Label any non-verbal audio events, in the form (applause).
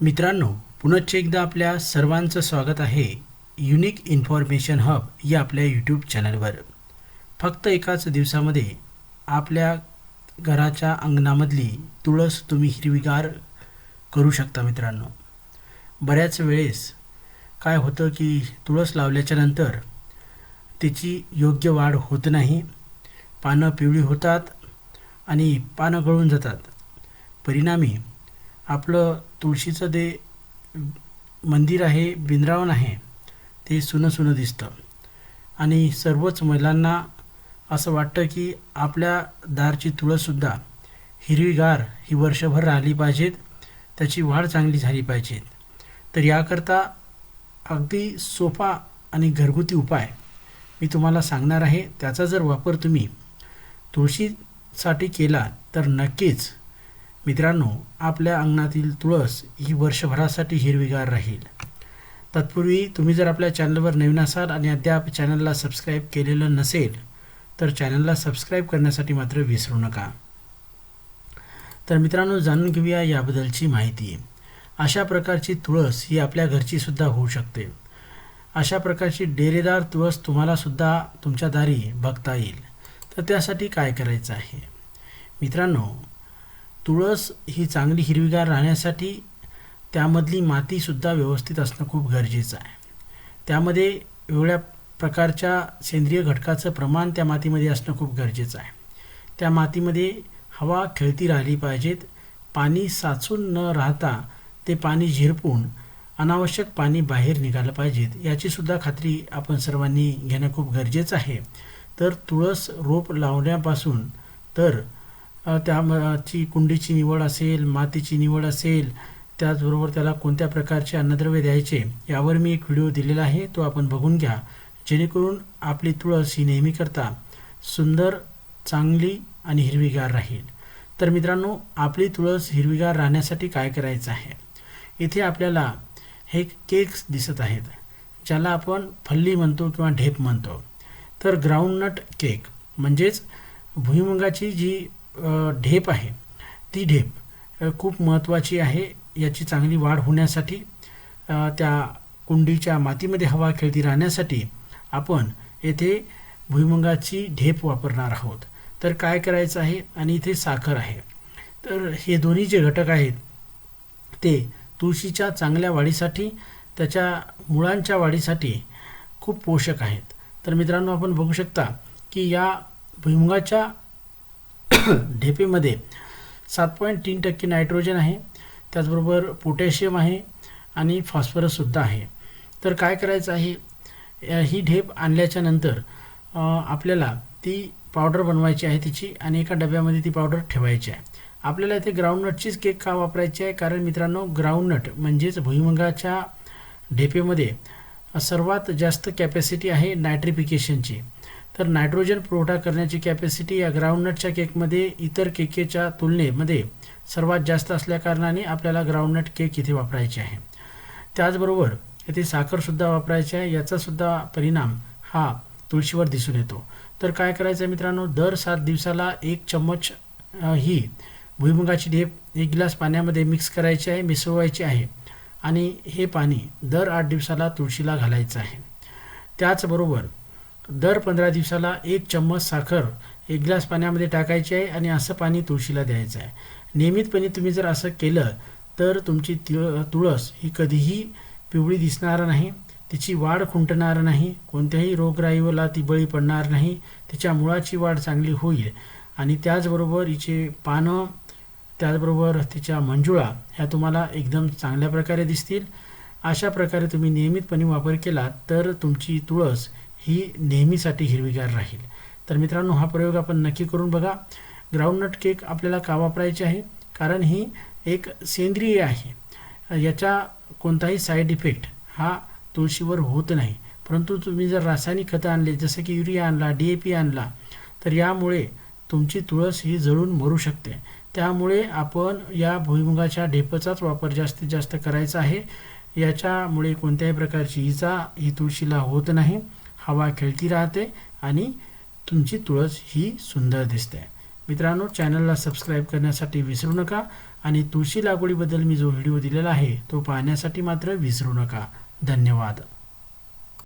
मित्रांनो पुनश्च एकदा आपल्या सर्वांचं स्वागत आहे युनिक इन्फॉर्मेशन हब या आपल्या यूट्यूब चॅनलवर फक्त एकाच दिवसामध्ये आपल्या घराच्या अंगणामधली तुळस तुम्ही हिरवीगार करू शकता मित्रांनो. बऱ्याच वेळेस काय होतं की तुळस लावल्याच्या नंतर त्याची योग्य वाढ होत नाही पानं पिवळी होतात आणि पानं गळून जातात. परिणामी आपलं तुळशीचं जे मंदिर आहे बिंद्रावन आहे ते सुनं सुनं दिसतं. आणि सर्वच महिलांना असं वाटतं की आपल्या दारची तुळससुद्धा हिरवीगार ही वर्षभर राहिली पाहिजेत त्याची वाढ चांगली झाली पाहिजेत. तर याकरता अगदी सोपा आणि घरगुती उपाय मी तुम्हाला सांगणार आहे. त्याचा जर वापर तुम्ही तुळशीसाठी केला तर नक्कीच मित्रांनो आपल्या अंगणातील तुळस ही वर्षभरासाठी हिरवीगार राहील. तत्पूर्वी तुम्ही जर आपल्या चॅनलवर नवीन असाल आणि अद्याप चॅनलला सबस्क्राईब केलेलं नसेल तर चॅनलला सबस्क्राईब करण्यासाठी मात्र विसरू नका. तर मित्रांनो जाणून घेऊया याबद्दलची माहिती. अशा प्रकारची तुळस ही आपल्या घरचीसुद्धा होऊ शकते. अशा प्रकारची डेरेदार तुळस तुम्हालासुद्धा तुमच्या दारी बघता येईल. तर त्यासाठी काय करायचं आहे? मित्रांनो तुळस ही चांगली हिरवीगार राहण्यासाठी त्यामधली मातीसुद्धा व्यवस्थित असणं खूप गरजेचं आहे. त्यामध्ये वेगळ्या प्रकारच्या सेंद्रिय घटकाचं प्रमाण त्या मातीमध्ये असणं खूप गरजेचं आहे. त्या मातीमध्ये हवा खेळती राहिली पाहिजेत पाणी साचून न राहता ते पाणी झिरपून अनावश्यक पाणी बाहेर निघालं पाहिजेत याचीसुद्धा खात्री आपण सर्वांनी घेणं खूप गरजेचं आहे. तर तुळस रोप लावण्यापासून तर त्या त्याची कुंडीची निवड असेल मातीची निवड असेल त्याचबरोबर त्याला कोणत्या प्रकारचे अन्नद्रव्य द्यायचे यावर मी एक व्हिडिओ दिलेला आहे तो आपण बघून घ्या. जेणेकरून आपली तुळस ही नेहमीकरता सुंदर चांगली आणि हिरवीगार राहील. तर मित्रांनो आपली तुळस हिरवीगार राहण्यासाठी काय करायचं आहे? इथे आपल्याला हे केक्स दिसत आहेत ज्याला आपण फल्ली म्हणतो किंवा ढेप म्हणतो. तर ग्राउंडनट केक म्हणजेच भुईमुगाची जी ढेप आहे. ती ढेप खूप महत्त्वाची आहे. याची चांगली वाढ होण्यासाठी त्या कुंडीच्या मातीमध्ये हवा खेळती राहण्यासाठी आपण येथे भुईमुगाची ढेप वापरणार आहोत. तर काय करायचं आहे? आणि इथे साखर आहे. तर हे दोन्ही जे घटक आहेत ते तुळशीच्या चांगल्या वाढीसाठी त्याच्या मुळांच्या वाढीसाठी खूप पोषक आहेत. तर मित्रांनो आपण बघू शकता की या भुईमुगाच्या (coughs) ढेपेमध्ये सात पॉईंट तीन टक्के नायट्रोजन आहे. त्याचबरोबर पोटॅशियम आहे आणि फॉस्फरससुद्धा आहे. तर काय करायचं आहे? ही ढेप आणल्याच्या नंतर आपल्याला ती पावडर बनवायची आहे तिची आणि एका डब्यामध्ये ती पावडर ठेवायची आहे. आपल्याला इथे ग्राउंडनटचीच केक का वापरायची आहे? कारण मित्रांनो ग्राउंडनट म्हणजेच भुईमुगाच्या ढेपेमध्ये सर्वात जास्त कॅपॅसिटी आहे नायट्रिफिकेशनची तर नायट्रोजन पुरवठा करण्याची कॅपॅसिटी या ग्राउंडनटच्या केकमध्ये इतर केकेच्या तुलनेमध्ये सर्वात जास्त असल्याकारणाने आपल्याला ग्राउंडनट केक इथे वापरायचे आहे. त्याचबरोबर येथे साखरसुद्धा वापरायची आहे. याचासुद्धा परिणाम हा तुळशीवर दिसून येतो. तर काय करायचं आहे मित्रांनो? दर सात दिवसाला एक चम्मच ही भुईमुगाची ढेप एक गिलास पाण्यामध्ये मिक्स करायची आहे मिसळवायची आहे. आणि हे पाणी दर आठ दिवसाला तुळशीला घालायचं आहे. त्याचबरोबर दर पंधरा दिवसाला एक चम्मच साखर एक ग्लास पाण्यामध्ये टाकायची आहे आणि असं पाणी तुळशीला द्यायचं आहे. नियमितपणे तुम्ही जर असं केलं तर तुमची तिळ तुळस ही कधीही पिवळी दिसणार नाही तिची वाढ खुंटणार नाही कोणत्याही रोगराईला ती बळी पडणार नाही तिच्या मुळाची वाढ चांगली होईल. आणि त्याचबरोबर हिचे पानं त्याचबरोबर तिच्या मंजुळा ह्या तुम्हाला एकदम चांगल्या प्रकारे दिसतील. अशा प्रकारे तुम्ही नियमितपणे वापर केला तर तुमची तुळस ही नेहमीसाठी हिरवीगार राहील. तर मित्रांनो हा प्रयोग आपण नक्की करून बघा. ग्राउंडनट केक आपल्याला का वापरायचे आहे? कारण ही एक सेंद्रिय आहे. याचा कोणताही साईड इफेक्ट हा तुळशीवर होत नाही. परंतु तुम्ही जर रासायनिक खतं आणले जसं की युरिया आणला डी ए पी आणला तर यामुळे तुमची तुळस ही जळून मरू शकते. त्यामुळे आपण या भुईमुगाच्या ढेपचाच वापर जास्तीत जास्त करायचा आहे. याच्यामुळे कोणत्याही प्रकारची इजा ही तुळशीला होत नाही. हवा खेळती राहते आणि तुमची तुळस ही सुंदर दिसते. मित्रांनो चॅनलला सबस्क्राईब करण्यासाठी विसरू नका आणि तुळशी लागवडीबद्दल मी जो व्हिडिओ दिलेला आहे तो पाहण्यासाठी मात्र विसरू नका. धन्यवाद.